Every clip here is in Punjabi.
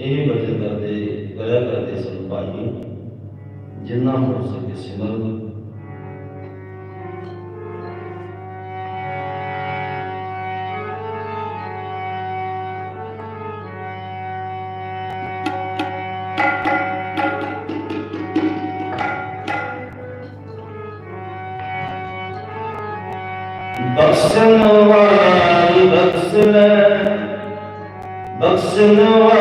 यह भजन करते गया करते सब भाई जिन्ना हो सके सिमर बक्सन वाली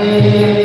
ആമേൻ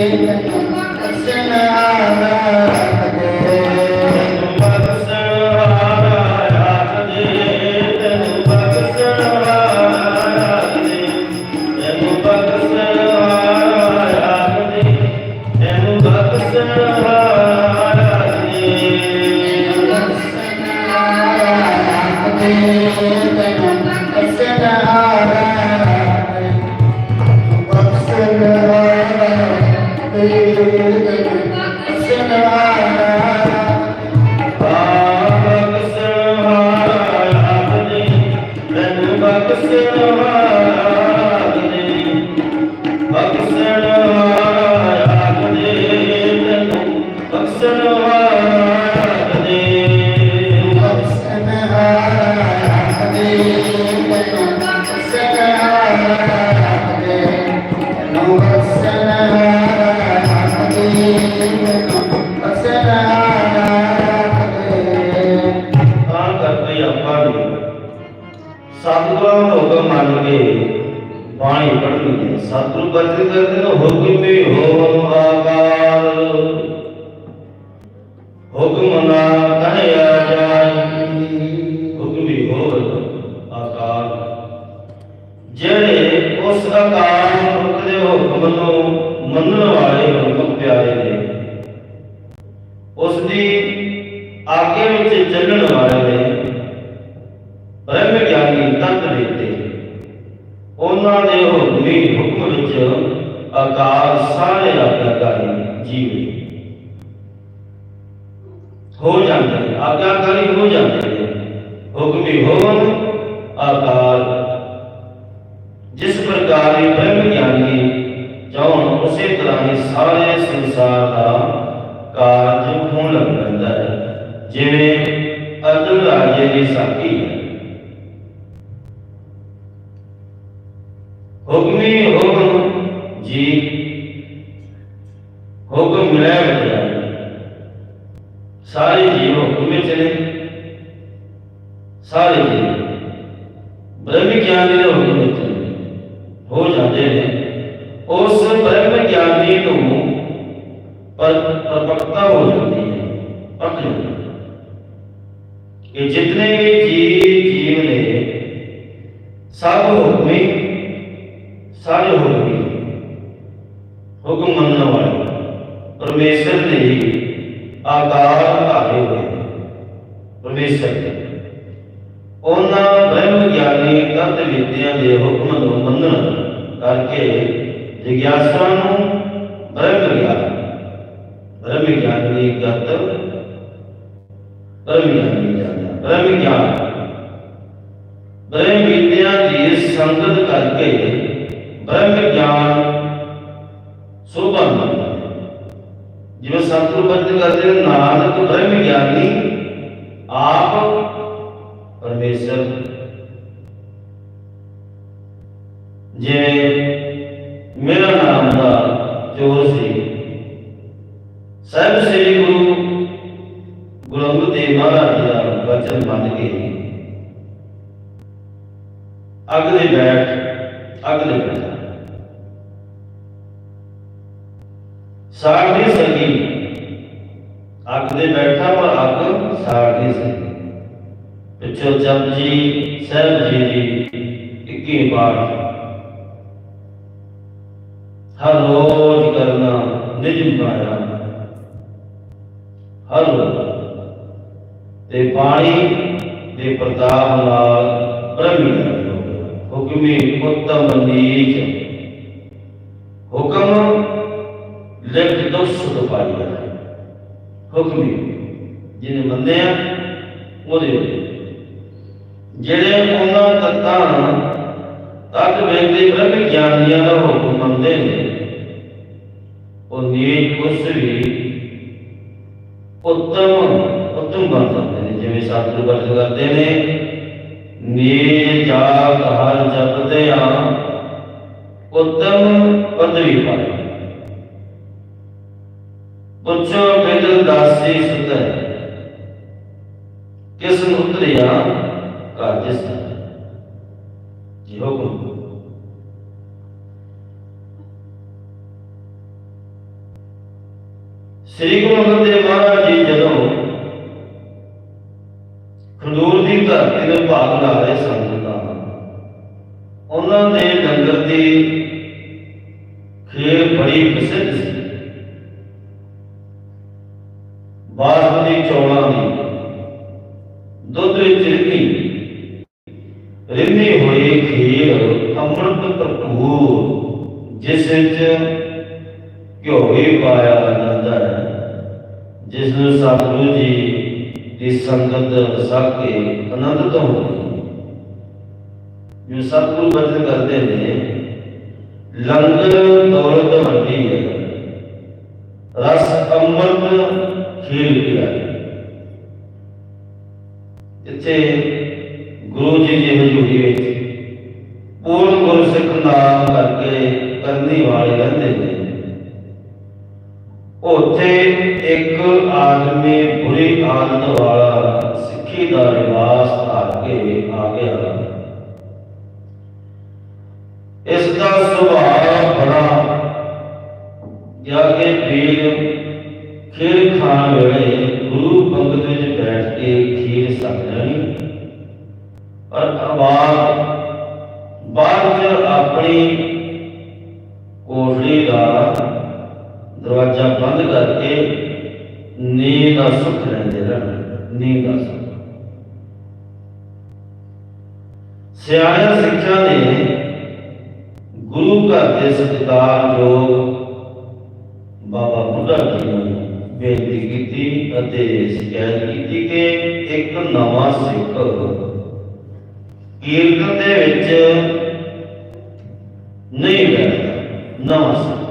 ਜਿਹੜੇ ਰਾਜੇ ਦੀ ਸਾਖੀ ਹੈ ਹੁਕਮੀ ਹੁਕਮ ਜੀ ਹੁਕਮ ਮਿਲਿਆ ਮਿਲਿਆ ਸਾਰੇ ਜੀਵ ਹੁਕਮ ਵਿੱਚ ਨੇ ਸਾਰੇ ਜੀਵ ਬ੍ਰਹਮ ਗਿਆਨੀ ਦੇ ਹੁਕਮ ਵਿੱਚ ਨੇ, ਹੋ ਜਾਂਦੇ ਪਰਮੇਸ਼ਰ ਉਹਨਾਂ ਬ੍ਰਹਮ ਗਿਆਨੀ ਤਤ ਵਿਦਿਆ ਦੇ ਹੁਕਮ ਨੂੰ ਮੰਨਣ ਕਰਕੇ ਜਿਗਿਆਸਾ ਨੂੰ ਬ੍ਰਹਮ ਗਿਆਨ ਬ੍ਰਹਮ ਗਿਆਨੀ ਗਤ ਬ੍ਰਹਮ ਗਿਆਨੀ ਜਾਂਦਾ ਬ੍ਰਹਮ ਗਿਆਨ ਬ੍ਰਹਮ ਵਿਦਿਆ ਦੀ ਸੰਗਤ ਕਰਕੇ ਬ੍ਰਹਮ ਗਿਆਨ ਸੋਭਾ ਮਿਲਦਾ ਜਿਵੇਂ ਸਤਿਗੁਰੂ ਬਚਨ ਕਰਦੇ ਨਾਨਕ ਬ੍ਰਹਮ ਗਿਆਨੀ ਆਪ ਪਰਮੇਸ਼ਰ ਜਿਵੇਂ ਮੇਰਾ ਨਾਮ ਦਾ ਜੋਰ ਸੀ ਸਾਹਿਬ ਸ੍ਰੀ ਗੁਰੂ ਗੁਰੂ ਅੰਗਦ ਦੇਵ ਮਹਾਰਾਜ ਜੀ ਦਾ ਬਚਨ ਮੰਨ ਕੇ ਅੱਗ ਦੇ ਬੈਠ ਅੱਗ ਦੇ ਬੈਠ ਸਾੜ ਨਹੀਂ ਸਕੀ ਅੱਗ ਦੇ ਬੈਠਾ ਪਰ ਅੱਗ ਸਾੜ ਨਹੀਂ ਪਿੱਛੋਂ ਜਪਜੀ ਸਾਹਿਬ ਜੀ ਦੀ ਇੱਕੀ ਬਾਤ ਹਰ ਰੋਜ਼ ਕਰਨਾ ਨਿਜ ਪਾਇਆ ਹਰ ਤੇ ਪਾਣੀ ਦੇ ਪ੍ਰਤਾਪ ਨਾਲ ਬ੍ਰਹਮੀ ਹੁਕਮੀ ਉੱਤਮ ਨੀਚ। ਹੁਕਮ ਲਿਖ ਦੋ ਸੁਧ ਪਾਈਆ। ਜਿਹਨੇ ਮੰਨਿਆ, ਉਹਦੇ ਉਹਦੇ। ਜਿਹੜੇ ਉਹਨਾਂ ਤੱਤਾਂ ਤੱਕ ਵੇਖਦੇ ਬ੍ਰਹਮ ਗਿਆਨੀਆਂ ਦਾ ਹੁਕਮ ਮੰਨਦੇ ਨੇ। ਉਹ ਨੀਚ ਉਸ ਵੀ ਉੱਤਮ ਉੱਤਮ ਬਣ ਜਾਂਦੇ ਨੇ। ਜਿਵੇਂ ਸਤਿਗੁਰੂ ਬਚਨ ਕਰਦੇ ਨੇ ਨੀਚ ਜਾਗ ਹਰ ਜਪਦੇ ਆ ਉੱਤਮ ਪਦਵੀ ਪਾਏ ਪੁੱਛੋ ਬਿਦਲ ਦਾਸੀ ਸੁਤੈ ਕਿਸ ਨੂੰ ਉਤਰਿਆ ਕਾਜਸ ਜੀ ਹੁਕਮ। ਸ੍ਰੀ ਗੁਰੂ ਅੰਗਦ ਦੇਵ ਮਹਾਰਾਜ ਜੀ ਜਦੋਂ ਖਡੂਰ ਦੀ ਧਰਤੀ ਦੇ ਭਾਗ ਲਾ ਰਹੇ ਸਨ ਲੰਗਰ ਦੌਲਤ ਵੱਡੀ ਹੈ। ਰਸ ਅੰਮ੍ਰਿਤ ਖੀਰ ਪਿਆ ਇੱਥੇ ਆਪਣੀ ਕੋਠੜੀ ਦਾ ਦਰਵਾਜ਼ਾ ਬੰਦ ਕਰਕੇ ਨੀਂਦ ਦਾ ਸੁੱਖ ਲੈਂਦੇ ਰਹਿਣ ਨੀਂਦ ਦਾ ਸੁੱਖ ਸਿਆਣਿਆਂ ਸਿੱਖਾਂ ਨੇ ਗੁਰੂ ਘਰ ਦੇ ਸਤਿਕਾਰਯੋਗ ਬਾਬਾ ਬੁੱਢਾ ਜੀ ਨੂੰ ਬੇਨਤੀ ਕੀਤੀ ਅਤੇ ਸ਼ਿਕਾਇਤ ਕੀਤੀ ਕਿ ਇੱਕ ਨਵਾਂ ਸਿੱਖ ਕੀਰਤਨ ਦੇ ਵਿੱਚ ਨਹੀਂ ਬੈਠਦਾ ਨਵਾਂ ਸਿੱਖ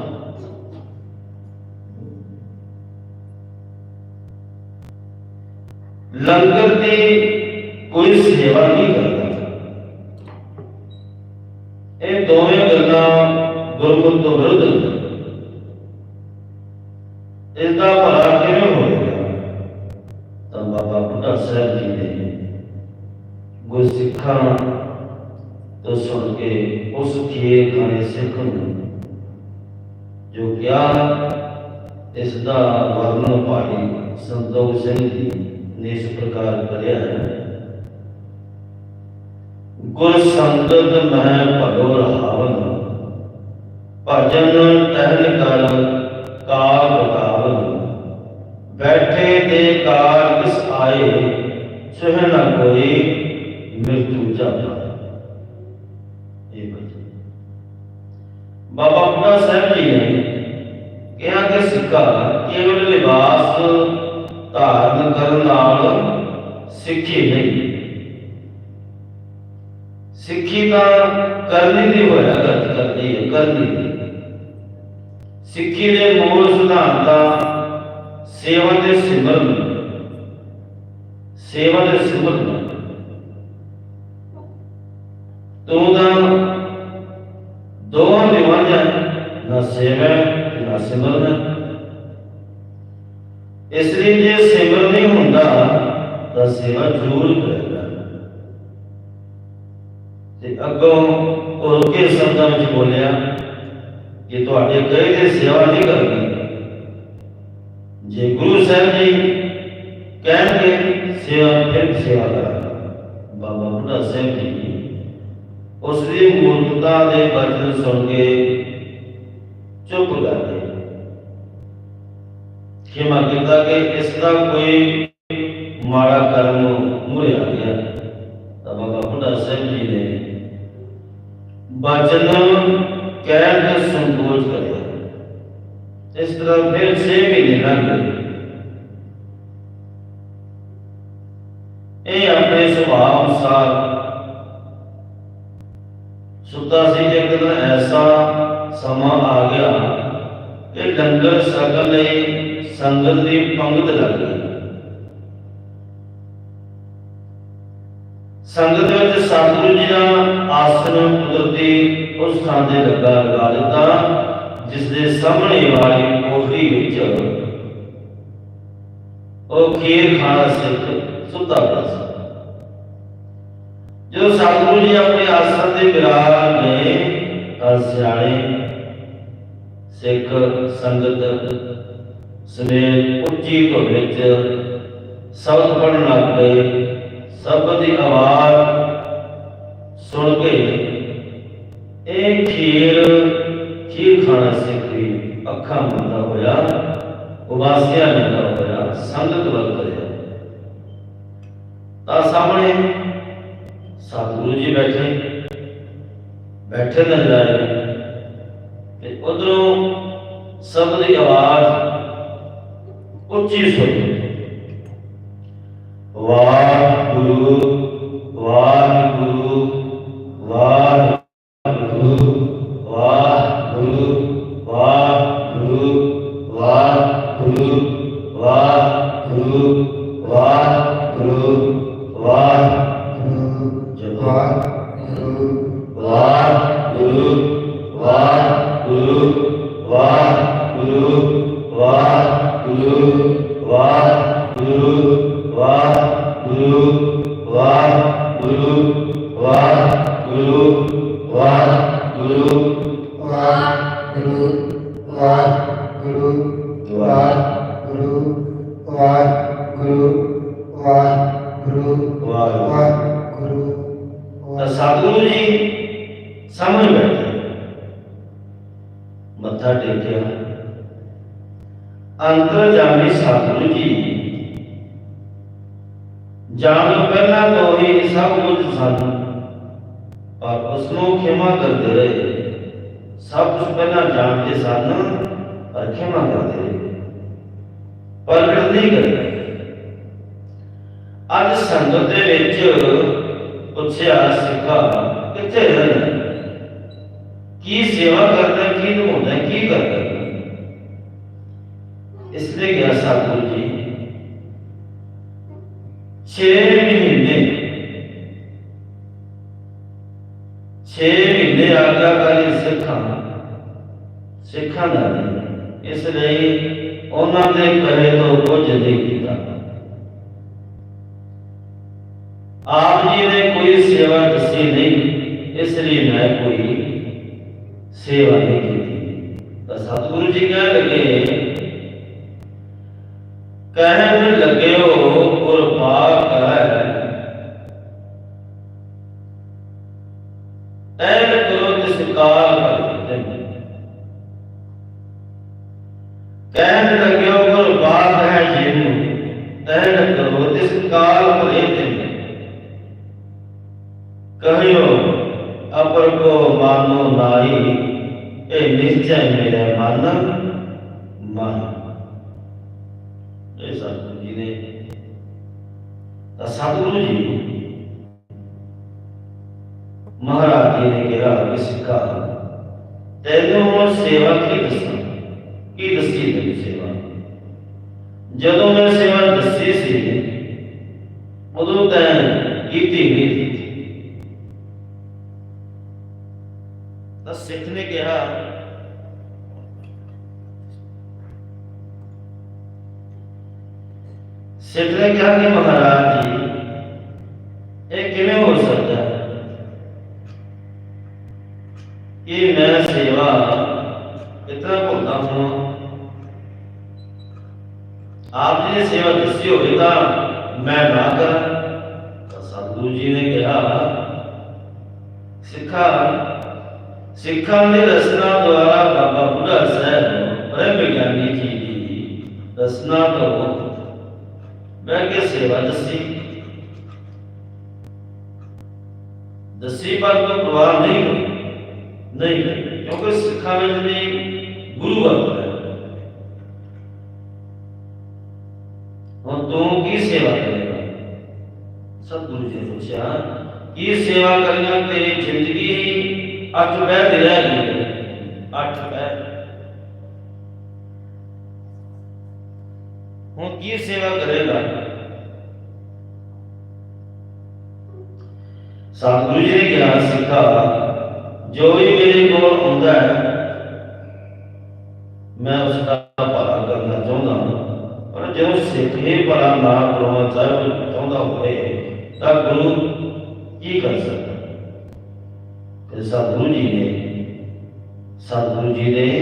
ਲੰਗਰ ਦੀ ਕੋਈ ਸੇਵਾ ਨਹੀਂ ਕਰਦਾ ਇਹ ਦੋਵੇਂ ਗੱਲਾਂ ਗੁਰਮੁਖ ਤੋਂ ਵਿਰੁੱਧ ਨੇ ਇਸ ਦਾ ਖਾਣੇ ਜੋ ਕਿਹਾ, ਇਸ ਦਾ ਵਰਣਨ ਭਾਈ ਸੰਤੋਖ ਸਿੰਘ ਜੀ ਨੇ ਇਸ ਪ੍ਰਕਾਰ ਕਰਿਆ ਹੈ। ਗੁਰ ਸੰਗਤ ਮਹਿ ਭਗੋ ਰਹਾਵਨ, ਭਜਨ ਟਹਿਲ ਕਰ ਕਾਲ ਬਤਾਵਨ ਬੈਠੇ ਤੇ ਕਾਲ ਕਿਸ ਆਏ, ਸਹਿ ਨਾ ਕੋਈ ਬਾਬਾ ਬੁੱਢਾ ਸਾਹਿਬ ਜੀ ਨੇ ਕਿਹਾ ਕਿ ਸਿੱਖਾ ਕੇਵਲ ਲਿਬਾਸ ਧਾਰਨ ਕਰਨ ਨਾਲ ਸਿੱਖੀ ਨਹੀਂ। ਸਿੱਖੀ ਤਾਂ ਕਰਨੀ ਦੀ ਹੋਇਆ ਗਤ ਕਰਦੀ ਹੈ, ਕਰਨੀ ਦੀ ਸਿੱਖੀ ਦੇ ਮੂਲ ਸਿਧਾਂਤਾਂ ਸੇਵਾ ਦੇ ਸਿਮਰਨ ਸੇਵਾ ਦੇ ਸਿਮਰਨ ਤੂੰ ਤਾਂ ਸੇਵਾ ਹੈ, ਨਾ ਸਿਮਰਨ ਹੈ। ਇਸ ਲਈ ਜੇ ਸਿਮਰਨ ਨਹੀਂ ਹੁੰਦਾ ਤਾਂ ਸੇਵਾ ਜ਼ਰੂਰ ਕਰੇਗਾ ਤੇ ਅੱਗੋਂ ਉਹ ਰੁਕੇ ਸ਼ਬਦਾਂ ਵਿੱਚ ਬੋਲਿਆ ਕਿ ਤੁਹਾਡੇ ਕਹੇ ਦੇ ਸੇਵਾ ਨਹੀਂ ਕਰਨੀ। ਜੇ ਗੁਰੂ ਸਾਹਿਬ ਜੀ ਕਹਿਣਗੇ ਸੇਵਾ ਫਿਰ ਸੇਵਾ ਕਰਾਂਗਾ ਬਾਬਾ ਬੁੱਢਾ ਸਾਹਿਬ ਜੀ ਉਸ ਦੀ ਮੂਰਤਤਾ ਦੇ ਬਚਨ ਸੁਣ ਕੇ ਚੁੱਪ ਕਰ ਗਏ। ਖਿਮਾ ਕੀਤਾ ਕਿ ਇਸ ਦਾ ਕੋਈ ਮਾੜਾ ਕਰਮ ਮੁਰੇ ਆ ਗਿਆ। ਤਾਂ ਬਾਬਾ ਬੁੱਢਾ ਸਾਹਿਬ ਜੀ ਨੇ ਬਚਨ ਕਹਿ ਕੇ ਸੰਕੋਚ ਕਰਿਆ। ਇਸ ਤਰ੍ਹਾਂ ਫਿਰ 6 ਮਹੀਨੇ ਲੰਘ ਗਏ। ਇਹ ਆਪਣੇ ਸੁਭਾਅ ਅਨੁਸਾਰ ਸੁੱਤਾ ਸੀ ਜੇ ਇੱਕ ਐਸਾ ਸਮਾਂ ਆ ਗਿਆ ਕਿ ਲੰਗਰ ਛਕਣ ਲਈ ਸੰਗਤ ਦੀ ਪੰਗਤ ਲੱਗ ਗਈ। ਸੰਗਤ ਵਿੱਚ ਸਤਿਗੁਰੂ ਜੀ ਦਾ ਆਸਣ ਕੁਦਰਤੀ ਉਸ ਥਾਂ ਤੇ ਲੱਗਾ ਲਗਾ ਦਿੱਤਾ ਜਿਸ ਦੇ ਸਾਹਮਣੇ ਵਾਲੀ ਕੋਠੜੀ ਵਿੱਚ ਉਹ ਖੀਰ ਖਾਣਾ ਸਿੱਖ ਸੁੱਤਾ ਪਿਆ ਸੀ। ਜਦੋਂ ਸਤਿਗੁਰੂ ਜੀ ਆਪਣੇ ਆਸਨ ਤੇ ਬਿਰਾਜ ਨੇ ਸਿਆਣੇ ਸਿੱਖ ਸੰਗਤ ਸਮੇਤ ਉੱਚੀ ਧੁਨ ਵਿੱਚ ਸ਼ਬਦ ਪੜਨ ਲੱਗ ਗਏ ਸ਼ਬਦ ਦੀ ਆਵਾਜ਼ ਸੁਣ ਕੇ ਇਹ ਖੀਰ ਖੀਰ ਖਾਣਾ ਸਿੱਖ ਵੀ ਅੱਖਾਂ ਬੰਦਾ ਹੋਇਆ, ਉਬਾਸਿਆ ਲੈਂਦਾ ਹੋਇਆ, ਸੰਗਤ ਵੱਲ ਕਰਿਆ ਤਾਂ ਸਾਹਮਣੇ ਸਤਿਗੁਰੂ ਜੀ ਬੈਠੇ ਬੈਠੇ ਨਜ਼ਰ ਆਏ ਤੇ ਉਧਰੋਂ ਸਭ ਦੀ ਆਵਾਜ਼ ਉੱਚੀ ਸੁਣੀ। ਵਾਹਿਗੁਰੂ ਮੱਥਾ ਟੇਕਿਆ। ਅੰਤਰ ਜਾਮੀ ਸਤਿਗੁਰੂ ਜੀ। ਜਾਣ ਪਹਿਲਾਂ ਤੋਂ ਹੀ ਸਭ ਕੁਝ ਸਨ, ਪਰ ਉਸ ਨੂੰ ਖਿਮਾ ਕਰਦੇ ਰਹੇ। ਸਭ ਕੁਝ ਪਹਿਲਾਂ ਜਾਣਦੇ ਸਨ, ਪਰ ਖਿਮਾ ਕਰਦੇ ਰਹੇ। ਪ੍ਰਗਟ ਨਹੀਂ ਕਰਿਆ ਅੱਜ ਸੰਗਤ ਦੇ ਵਿੱਚ ਪੁੱਛਿਆ, ਸਿੱਖਾ, ਕਿੱਥੇ ਰਹਿੰਦਾ? ਕੀ ਸੇਵਾ ਕਰਦਾ ਕੀ ਨਿਭਾਉਂਦਾ ਕੀ ਕਰਦਾ ਇਸ ਲਈ ਗਿਆ ਸਤਿਗੁਰੂ ਜੀ 6 ਮਹੀਨੇ 6 ਮਹੀਨੇ ਆਗਿਆਕਾਰੀ ਸਿੱਖਾਂ ਸਿੱਖਾਂ ਦਾ ਨਹੀਂ। ਇਸ ਲਈ ਉਹਨਾਂ ਦੇ ਕਹੇ ਤੋਂ ਕੁਝ ਨਹੀਂ ਕੀਤਾ ਆਪ ਜੀ ਨੇ ਕੋਈ ਸੇਵਾ ਦੱਸੀ ਨਹੀਂ ਇਸ ਲਈ ਮੈਂ ਕੋਈ ਸੇਵਾ ਨਹੀਂ ਕੀਤੀ। ਤਾਂ ਸਤਿਗੁਰੂ ਜੀ ਕਹਿਣ ਲੱਗੇ, ਕਹਿਣ ਲੱਗਿਓ ਕੁਰਬਾਨ ਹੈ। ਐਨ ਕਰੋ ਤਿਸ ਕਾਲ ਅਪਰ ਕੋ ਮਾਨੋ ਨਾਈ ਇਹ ਨਿਸ਼ਚੈ ਮੇਰੇ ਮਨ ਮਨ ਇਹ ਸਤਿਗੁਰੂ ਜੀ ਨੇ ਤਾਂ ਸਤਿਗੁਰੂ ਜੀ ਮਹਾਰਾਜ ਜੀ ਨੇ ਕਿਹਾ ਕਿ ਸਿੱਖਾ ਤੈਨੂੰ ਹੁਣ ਸੇਵਾ ਕੀ ਦੱਸਾਂ ਕੀ ਦੱਸੀ ਤੈਨੂੰ ਸੇਵਾ ਜਦੋਂ ਮੈਂ ਸੇਵਾ ਦੱਸੀ ਸੀ ਉਦੋਂ ਤੈਂ ਕੀਤੀ ਨਹੀਂ ਸੀ ਤਾਂ ਸਿੱਖ ਨੇ ਕਿਹਾ ਸਿੱਖ ਨੇ ਕਿਹਾ ਕਿ ਮਹਾਰਾਜ ਜੀ ਇਹ ਕਿਵੇਂ ਹੋ ਸਕਦਾ ਹੈ ਕਿ ਮੈਂ ਸੇਵਾ ਇਤਨਾ ਭੁੱਲਦਾ ਹਾਂ ਆਪ ਜੀ ਨੇ ਸੇਵਾ ਦੱਸੀ ਹੋਵੇ ਤਾਂ ਮੈਂ ਨਾ ਕਰਾਂ ਤਾਂ ਸਤਿਗੁਰੂ ਜੀ ਨੇ ਕਿਹਾ ਸਿੱਖਾ ਸਿੱਖਾਂ ਦੇ ਰਸਨਾ ਦੁਆਰਾ ਬਾਬਾ ਬੁੱਢਾ ਸਾਹਿਬ ਬ੍ਰਹਮ ਗਿਆਨੀ ਜੀ ਦੀ ਰਸਨਾ ਤੋਂ ਮੈਂ ਕਿ ਸੇਵਾ ਦੱਸੀ ਦੱਸੀ ਪਰ ਕੋਈ ਪ੍ਰਵਾਹ ਨਹੀਂ ਹੋਈ ਨਹੀਂ ਹੋਈ, ਕਿਉਂਕਿ ਸਿੱਖਾਂ ਵਿੱਚ ਵੀ ਗੁਰੂ ਵਰਤ ਹੈ ਹੁਣ ਤੂੰ ਕੀ ਸੇਵਾ ਕਰੇਗਾ ਸਤਿਗੁਰੂ ਜੀ ਨੇ ਪੁੱਛਿਆ ਕੀ ਸੇਵਾ ਕਰੇਗਾ ਤੇਰੀ ਜ਼ਿੰਦਗੀ ਅੱਠ ਬਹਿ ਦੇ ਰਹਿ ਗਈ। ਅੱਠ ਬਹਿ। ਹੁਣ ਕੀ ਸੇਵਾ ਕਰੇਗਾ? ਸਤਿਗੁਰੂ ਜੀ ਨੇ ਕਿਹਾ, ਸਿੱਖਾ, ਜੋ ਵੀ ਮੇਰੇ ਕੋਲ ਆਉਂਦਾ ਹੈ, ਮੈਂ ਉਸ ਦਾ ਭਲਾ ਕਰਨਾ ਚਾਹੁੰਦਾ ਹਾਂ। ਪਰ ਜੋ ਸਿੱਖ ਹੀ ਭਲਾ ਨਾ ਕਰਨਾ ਚਾਹੁੰਦਾ ਹੋਵੇ, ਤਾਂ ਗੁਰੂ ਕੀ ਕਰ ਸਕਦਾ? ਤੇ ਸਤਿਗੁਰੂ ਜੀ ਨੇ ਸਤਿਗੁਰੂ ਜੀ ਨੇ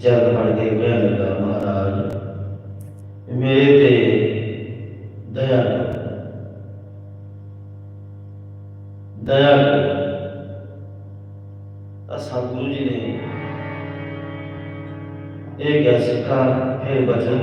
ਚਰਨ ਫੜ ਕੇ ਕਹਿਣ ਲੱਗਾ ਮਹਾਰਾਜ। ਮੇਰੇ ਤੇ ਦਇਆ ਕਰੋ। ਦਇਆ ਕਰੋ। ਤਾਂ ਸਤਿਗੁਰੂ ਜੀ ਨੇ ਇਹ ਕਿਹਾ, ਸਿੱਖਾ, ਫਿਰ ਬਚਨ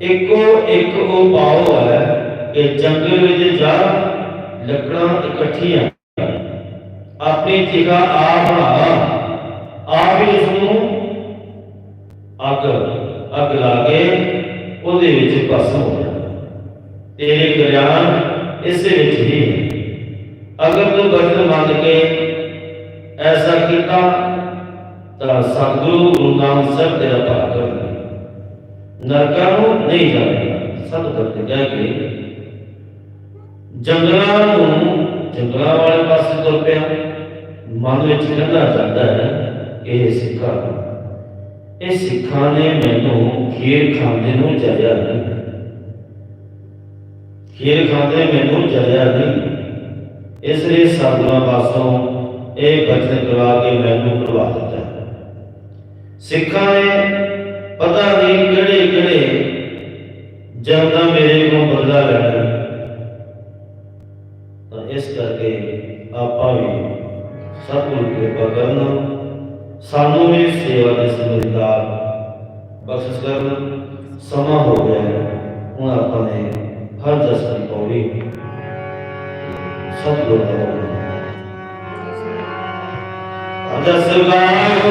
ਇੱਕੋ ਇੱਕ ਉਪਾਅ ਹੈ। ਕਿ ਜੰਗਲ ਵਿੱਚ ਜਾ ਲੱਕੜਾਂ ਇਕੱਠੀਆਂ। ਆਪਣੀ ਜਗ੍ਹਾ ਆਪ ਬਣਾ ਆਪ ਹੀ ਉਸ ਨੂੰ ਅੱਗ ਅੱਗ ਲਾ ਕੇ ਉਹਦੇ ਵਿੱਚ ਭਸਮ ਹੋ ਜਾ ਤੇਰੇ ਗਿਆਨ ਇਸੇ ਵਿੱਚ ਹੀ ਅਗਰ ਤੂੰ ਬਚਨ ਮੰਨ ਕੇ ਐਸਾ ਕੀਤਾ, ਤਾਂ ਸਤਿਗੁਰੂ ਗੁਰੂ ਨਾਨਕ ਸਾਹਿਬ ਤੇਰਾ ਭਲਾ ਕਰਨਗੇ ਨਰਕਾਂ ਨੂੰ ਨਹੀਂ ਜਾਵੇਗਾ ਸਤ ਕਰਦੇ ਕਹਿ ਕੇ ਜੰਗਲਾਂ ਨੂੰ, ਜੰਗਲਾਂ ਵਾਲੇ ਪਾਸੇ ਤੁਰ ਪਿਆ। ਮਨ ਵਿੱਚ ਕਹਿੰਦਾ ਜਾਂਦਾ ਹੈ, ਇਹ ਸਿੱਖਾ ਇਹ ਸਿੱਖਾਂ ਨੇ ਮੈਨੂੰ ਖੀਰ ਖਾਂਦੇ ਨੂੰ ਜਾਇਆ ਨਹੀਂ। ਖੀਰ ਖਾਂਦੇ ਮੈਨੂੰ ਜਾਇਆ ਨਹੀਂ। ਇਸ ਲਈ ਸਾਧੂਆਂ ਪਾਸੋਂ ਇਹ ਬਚਨ ਕਰਵਾ ਕੇ ਮੈਨੂੰ ਕਰਵਾ ਦਿੱਤਾ। ਸਿੱਖਾਂ ਨੇ ਪਤਾ ਨਹੀਂ ਕਿਹੜੇ ਕਿਹੜੇ ਜਨਤਾ ਮੇਰੇ ਕੋਲ ਬਦਲਾ ਲੈਣਾ ਤਾਂ ਇਸ ਕਰਕੇ ਆਪਾਂ ਵੀ ਸਤਿਗੁਰੂ ਕਿਰਪਾ ਕਰਨਾ ਸਾਨੂੰ ਵੀ ਸੇਵਾ ਦੇ ਸਮਝਦਾ ਬਖਸ਼ਿਸ਼ ਕਰਨ। ਸਮਾਂ ਹੋ ਗਿਆ। ਹੁਣ ਆਪਾਂ ਨੇ ਹਰ ਦਸ ਦੀ ਪੌੜੀ ਸਤਿਗੁਰੂ ਦਾ ਅਜਾ ਸਰਕਾਰ